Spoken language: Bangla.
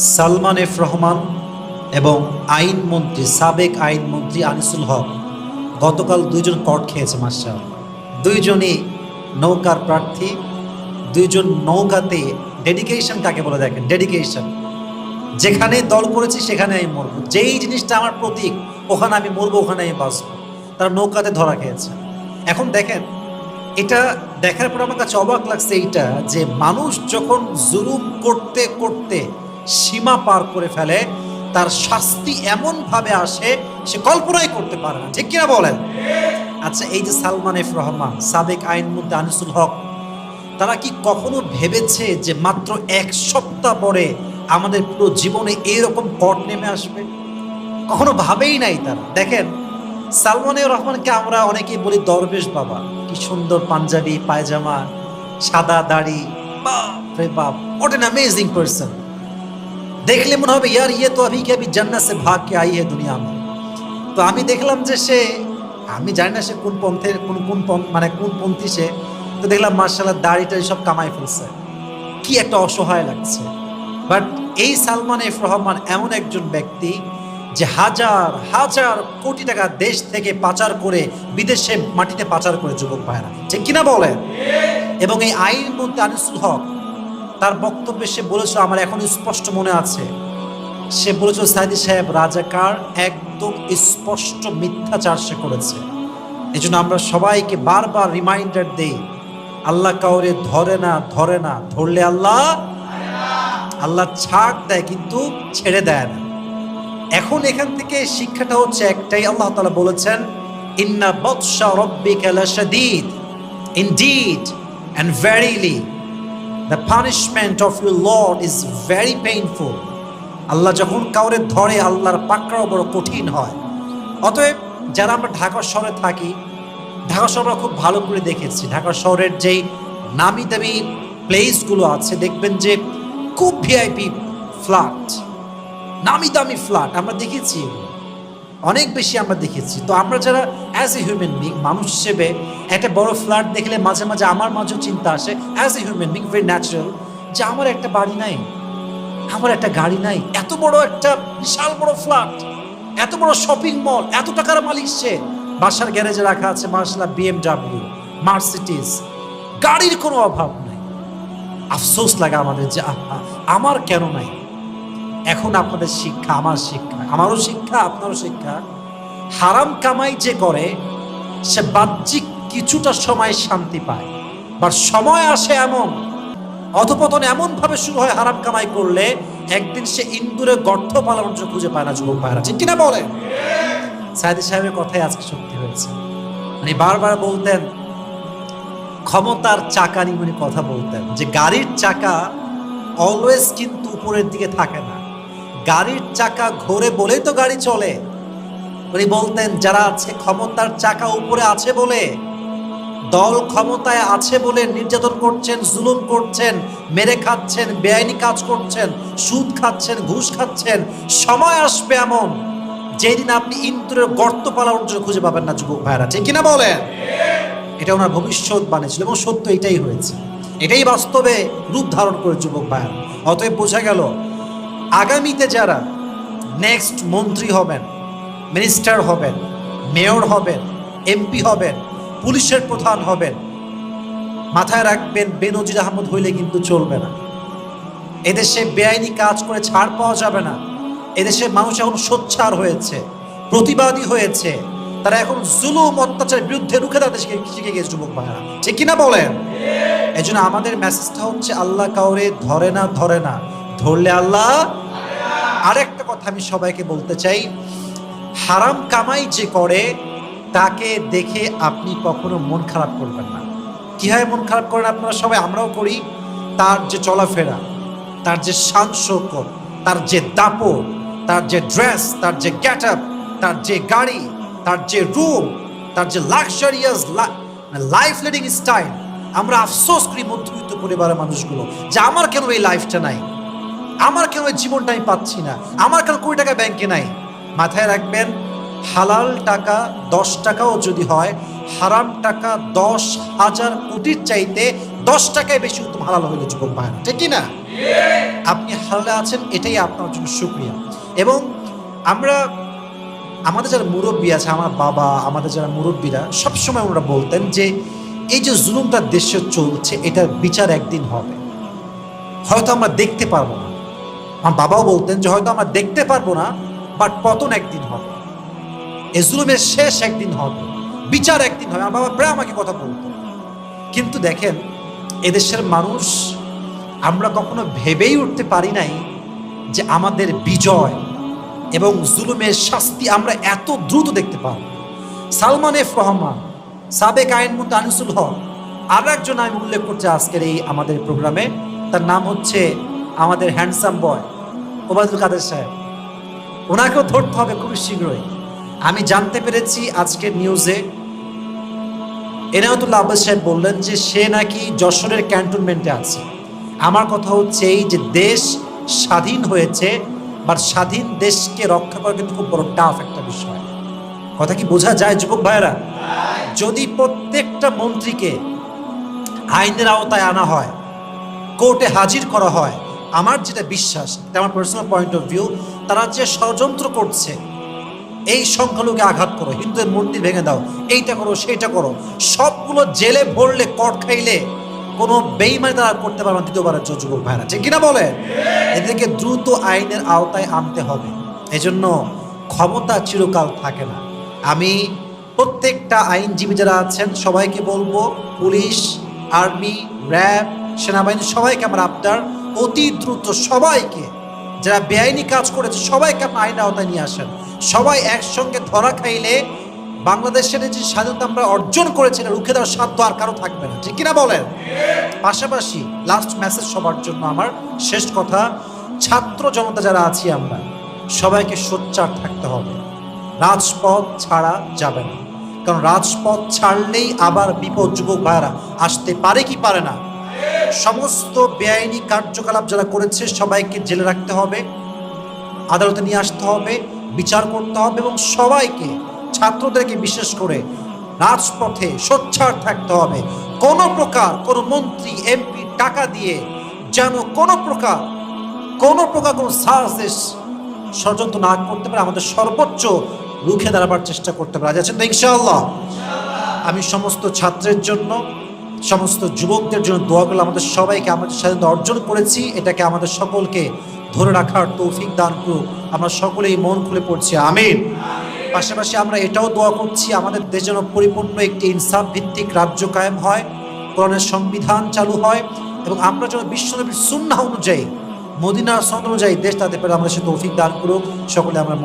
সালমান এফ রহমান এবং আইনমন্ত্রী সাবেক আইনমন্ত্রী আনিসুল হক গতকাল দুইজন কট খেয়েছে মাস্টার দুইজনই নৌকার প্রার্থী, দুইজন নৌকাতে ডেডিকেশন কাকে বলে দেখেন? ডেডিকেশন যেখানে দল করেছি সেখানে আমি মরব। যেই জিনিসটা আমার প্রতীক, ওখানে আমি মরবো, ওখানে আমি বাঁচব। তারা নৌকাতে ধরা খেয়েছে। এখন দেখেন, এটা দেখার পর আমার কাছে অবাক লাগছে এইটা যে মানুষ যখন জুলুম করতে করতে সীমা পার করে ফেলে, তার শাস্তি এমন ভাবে আসে, সে কল্পনাই করতে পারে না। ঠিক কিনা বলেন? আচ্ছা এই যে সালমান এফ রহমান, সাবেক আইনমন্ত্রী আনিসুল হক, তারা কি কখনো ভেবেছে যে মাত্র এক সপ্তাহ পরে আমাদের পুরো জীবনে এইরকম কট নেমে আসবে? কখনো ভাবেই নাই তারা। দেখেন সালমানের রহমানকে আমরা অনেকেই বলি দরবেশ বাবা। কি সুন্দর পাঞ্জাবি, পায়জামা, সাদা দাড়ি বাপ রে বাপ হোয়াট এন অ্যামেজিং পার্সন দেখলে মনে হবে ইয়ার ইয়ে তো আমি কি আমি জান্নাত সে ভাগ কে আই হে দুনিয়া মে তো আমি দেখলাম যে সে আমি জানি না সে কোন পন্থের কোন কোন মানে কোন পন্থী সে তো দেখলাম মার্শাল্লাহ দাড়িটা সব কামাই ফেলছে। কি একটা অসহায় লাগছে। বাট এই সালমান এফ রহমান এমন একজন ব্যক্তি যে হাজার হাজার কোটি টাকা দেশ থেকে পাচার করে বিদেশে মাটিতে পাচার করে যুবক ভাইরা ঠিক কিনা বলেন? এবং এই আইন মন্ত্রী আনিসুল হক তার বক্তব্যে সে বলেছিল আমার এখন স্পষ্ট মনে আছে। সে বলেছিল সাইদি সাহেব, রাজাকার একদম স্পষ্ট মিথ্যাচার সে করেছে। এই জন্য আমরা সবাইকে বারবার রিমাইন্ডার দেই, আল্লাহ কাউরে ধরে না ধরে না, ধরলে আল্লাহ আল্লাহ ছাড় দেয় কিন্তু ছেড়ে দেয় না। এখন এখান থেকে শিক্ষাটা হচ্ছে একটাই, আল্লাহ তালা বলেছেন, ইন্না বৎসা রব্বিকা লাশাদীদ indeed and verily the punishment of your lord is very painful Allah যখন কাউরে ধরে, আল্লাহর পাকড়াও বড় কঠিন হয়। অতএব যারা আমরা ঢাকা শহরে থাকি, ঢাকা শহর খুব ভালো করে দেখেছি। ঢাকা শহরের যেই নামি দামি প্লেসগুলো আছে, দেখবেন যে খুব ভিআইপি ফ্ল্যাট নামি দামি ফ্ল্যাট আমরা দেখেছি। অনেক বেশি আমরা দেখেছি। তো আমরা যারা অ্যাজ এ হিউম্যান বিং মানুষ হিসেবে একটা বড় ফ্ল্যাট দেখলে মাঝে মাঝে আমার মাঝেও চিন্তা আসে as a human being very natural যে আমার একটা বাড়ি নাই আমার একটা গাড়ি নাই এত বড় একটা বিশাল বড় ফ্ল্যাট এত বড় শপিং মল এত টাকার মালিক সে। বাসার গ্যারেজে রাখা আছে মার্শাল্লাহ বিএমডাব্লিউ মার্সিটিস গাড়ির কোনো অভাব নাই। আফসোস লাগে আমাদের যে আহা, আমার কেন নাই? এখন আপনাদের শিক্ষা, আমার শিক্ষা, আমারও শিক্ষা, আপনারও শিক্ষা। হারাম কামাই যে করে, সে বাহ্যিক কিছুটা সময় শান্তি পায়। বা সময় আসে এমন, অধপতন এমন ভাবে শুরু হয় হারাম কামাই করলে, একদিন সে ইন্দুরে গর্ত পালানোর খুঁজে পায় না যুবক ভাইরা ঠিক কিনা বলেন? সাইদি সাহেবের কথাই আজকে সত্যি হয়েছে। মানে বারবার বলতেন, ক্ষমতার চাকা নিয়ে উনি কথা বলতেন, যে গাড়ির চাকা অলওয়েজ কিন্তু উপরের দিকে থাকে না। গাড়ির চাকা ঘোরে বলেই তো গাড়ি চলে। উনি বলতেন, যারা আছে, ক্ষমতার চাকা উপরে আছে বলে, দল ক্ষমতায় আছে বলে নির্যাতন করছেন, জুলুম করছেন, মেরে খাচ্ছেন, বেআইনি কাজ করছেন, সুদ খাচ্ছেন, ঘুষ খাচ্ছেন, সময় আসবে এমন যেদিন আপনি ইন্দ্রের গর্ত পালানোর জন্য খুঁজে পাবেন না, যুবক ভাইরা ঠিক কিনা বলেন? এটা ওনার ভবিষ্যৎ বানিয়েছিল এবং সত্য এটাই হয়েছে। এটাই বাস্তবে রূপ ধারণ করে, যুবক ভাইয়ার। অতএব বোঝা গেল আগামীতে যারা নেক্সট মন্ত্রী হবেন মিনিস্টার হবেন মেয়র হবেন এমপি হবেন পুলিশের প্রধান হবেন মাথায় রাখবেন বেনজির আহমদ হইলে কিন্তু চলবে না। এদেশে বেআইনি কাজ করে ছাড় পাওয়া যাবে না। এদেশে মানুষ এখন সোচ্চার হয়েছে প্রতিবাদী হয়েছে। তারা এখন জুলুম অত্যাচারের বিরুদ্ধে রুখে দাঁড়াতে শিখে শিখে গেছে যুবক ভাইরা ঠিক কিনা বলেন? এই জন্য আমাদের মেসেজটা হচ্ছে আল্লাহ কাউরে ধরে না ধরে না। ধরলে আল্লাহ আরেকটা কথা আমি সবাইকে বলতে চাই। হারাম কামাই যে করে, তাকে দেখে আপনি কখনো মন খারাপ করবেন না। কীভাবে মন খারাপ করেন আপনারা সবাই? আমরাও করি। তার যে চলাফেরা, তার যে শান তার যে দাপট, তার যে ড্রেস তার যে আপ তার যে গাড়ি, তার যে রুম তার যে লাক্সারিয়াস লাইফ লিডিং স্টাইল আমরা আফসোস করি মধ্যবিত্ত পরিবারের মানুষগুলো যে আমার কেন এই লাইফটা নাই? আমার কেন জীবনটা আমি পাচ্ছি না? আমার কেন কুড়ি টাকা ব্যাংকে নাই? মাথায় রাখবেন, হালাল টাকা দশ টাকাও যদি হয়, হারাম টাকা দশ হাজার কোটির চাইতে দশ টাকায় বেশি উত্তম হালাল হইলে যুবক ভাই ঠিক কি না? আপনি হালালে আছেন, এটাই আপনার জন্য সুক্রিয়া। এবং আমরা, আমাদের যারা মুরব্বী আছে, আমার বাবা, আমাদের যারা মুরব্বীরা, সবসময় ওনারা বলতেন যে, এই যে জুলুমটা দেশে চলছে, এটার বিচার একদিন হবে। হয়তো আমরা দেখতে পারব না। আমার বাবাও বলতেন যে হয়তো আমরা দেখতে পারব না বাট পতন একদিন হবে। এই জুলুমের শেষ একদিন হবে, বিচার একদিন হবে। আমার বাবা প্রায় আমাকে কথা বলতো। কিন্তু দেখেন, এদেশের মানুষ, আমরা কখনো ভেবেই উঠতে পারি নাই যে আমাদের বিজয় এবং জুলুমের শাস্তি আমরা এত দ্রুত দেখতে পাবো। সালমান এফ রহমান, সাবেক আইনমন্ত্রী আনিসুল হক আর একজন আমি উল্লেখ করছি আজকের এই আমাদের প্রোগ্রামে। তার নাম হচ্ছে আমাদের হ্যান্ডসাম বয়। ওবায়দুল কাদের সাহেব, ওনাকেও ধরতে হবে খুবই শীঘ্রই। আমি জানতে পেরেছি আজকের নিউজে এনায়তুল্লাহ আব্বাস সাহেব বললেন যে সে নাকি যশোরের ক্যান্টনমেন্টে আছে। আমার কথা হচ্ছে এই যে দেশ স্বাধীন হয়েছে, বা স্বাধীন দেশকে রক্ষা করা কিন্তু খুব বড় টাফ একটা বিষয়। কথা কি বোঝা যায়, যুবক ভাইয়েরা? যদি প্রত্যেকটা মন্ত্রীকে আইনের আওতায় আনা হয়, কোর্টে হাজির করা হয় আমার যেটা বিশ্বাস আমার পার্সোনাল পয়েন্ট অফ ভিউ তারা যে ষড়যন্ত্র করছে, এই সংখ্যালঘুকে আঘাত করো, হিন্দুদের মন্দির ভেঙে দাও, এইটা করো, সেইটা করো, সবগুলো জেলে ভরলে কট খাইলে, কোনো বেইমানি তারা করতে পারবে না দ্বিতীয়বারের যুবক ভাইরা। ঠিক কিনা বলে এদেরকে দ্রুত আইনের আওতায় আনতে হবে। এজন্য ক্ষমতা চিরকাল থাকে না। আমি প্রত্যেকটা আইনজীবী যারা আছেন, সবাইকে বলব, পুলিশ, আর্মি, র্যাব, সেনাবাহিনী, সবাইকে আমার আবদার অতি দ্রুত সবাইকে, যারা বেআইনি কাজ করেছে, সবাইকে আপনার আইনের আওতায় নিয়ে আসেন। সবাই একসঙ্গে ধরা খাইলে বাংলাদেশের যে স্বাধীনতা আমরা অর্জন করেছি, এটা রুখে দেওয়ার সাধ্য আর কারও থাকবে না। ঠিক কিনা বলেন? পাশাপাশি লাস্ট মেসেজ সবার জন্য আমার শেষ কথা, ছাত্র জনতা যারা আছি আমরা, সবাইকে সোচ্চার থাকতে হবে। রাজপথ ছাড়া যাবে না। কারণ রাজপথ ছাড়লেই আবার বিপদ যুবক ভাইরা আসতে পারে কি পারে না সমস্ত বেআইনি কার্যকলাপ যারা করেছে, সবাইকে জেলে রাখতে হবে, আদালতে নিয়ে আসতে হবে, বিচার করতে হবে এবং সবাইকে, ছাত্রদেরকে বিশেষ করে রাজপথে সোচ্চার থাকতে হবে। কোনো প্রকার কোনো মন্ত্রী, এমপি টাকা দিয়ে যেন কোনো প্রকার কোনো প্রকার কোনো সাহসেস ষড়যন্ত্র না করতে পারে, আমাদের সর্বোচ্চ রুখে দাঁড়াবার চেষ্টা করতে পারে আছেন তো ইনশাআল্লাহ? আমি সমস্ত ছাত্রের জন্য সমস্ত যুবকদের জন্য দোয়া করলে আমাদের সবাইকে আমাদের স্বাধীনতা অর্জন করেছি, এটাকে আমাদের সকলকে ধরে রাখার তৌফিক দান করুক। আমরা সকলেই মন খুলে পড়ছি, আমিন। পাশাপাশি আমরা এটাও দোয়া করছি, আমাদের দেশ যেন পরিপূর্ণ একটি ইনসাফ ভিত্তিক রাজ্য কায়েম হয়, কোরআনের সংবিধান চালু হয় এবং আমরা যেন বিশ্বনবীর সুন্নাহ অনুযায়ী, মদিনার সন অনুযায়ী দেশ তাদের পেলে আমরা সে তৌফিক দান করুক। সকলে আমরা